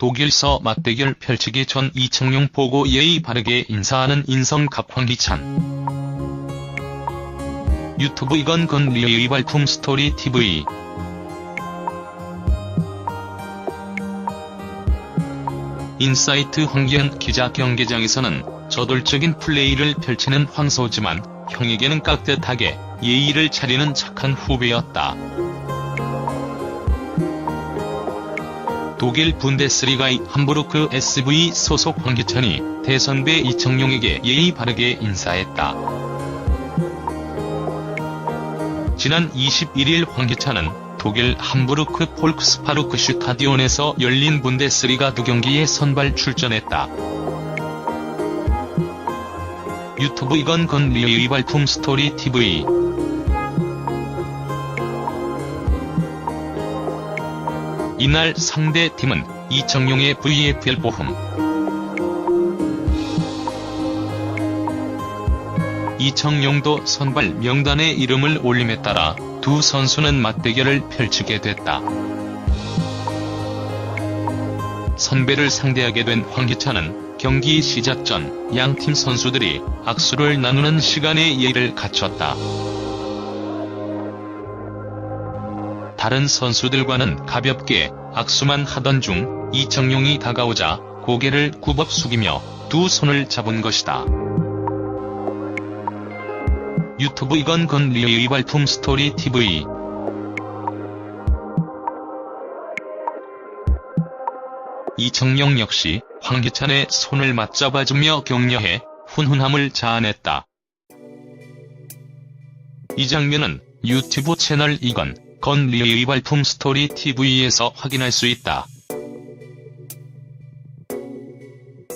독일서 맞대결 펼치기 전 이청용 보고 예의 바르게 인사하는 인성갑 황희찬. 유튜브 이건 건 리의 발품 스토리 TV. 인사이트 황기현 기자 경기장에서는 저돌적인 플레이를 펼치는 황소지만 형에게는 깍듯하게 예의를 차리는 착한 후배였다. 독일 분데스리가의 함부르크 SV 소속 황기찬이 대선배 이청용에게 예의 바르게 인사했다. 지난 21일 황기찬은 독일 함부르크 폴크스파르크 슈타디온에서 열린 분데스리가 두 경기에 선발 출전했다. 유튜브 이건 건리의 발품 스토리 TV 이날 상대 팀은 이청용의 VFL 보험. 이청용도 선발 명단에 이름을 올림에 따라 두 선수는 맞대결을 펼치게 됐다. 선배를 상대하게 된 황기찬은 경기 시작 전 양팀 선수들이 악수를 나누는 시간에 예의를 갖췄다. 다른 선수들과는 가볍게 악수만 하던 중 이청용이 다가오자 고개를 굽업 숙이며 두 손을 잡은 것이다. 유튜브 이건 건 리의 발품 스토리 TV 이청용 역시 황기찬의 손을 맞잡아주며 격려해 훈훈함을 자아냈다. 이 장면은 유튜브 채널 이건 건리의 발품 스토리 TV에서 확인할 수 있다.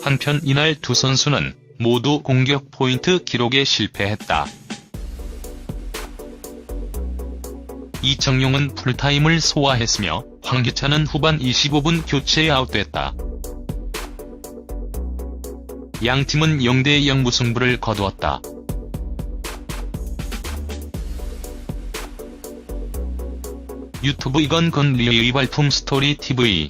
한편 이날 두 선수는 모두 공격 포인트 기록에 실패했다. 이청용은 풀타임을 소화했으며 황기찬은 후반 25분 교체에 아웃됐다. 양 팀은 0대0 무승부를 거두었다. 유튜브 이건 건리의 발품 스토리 TV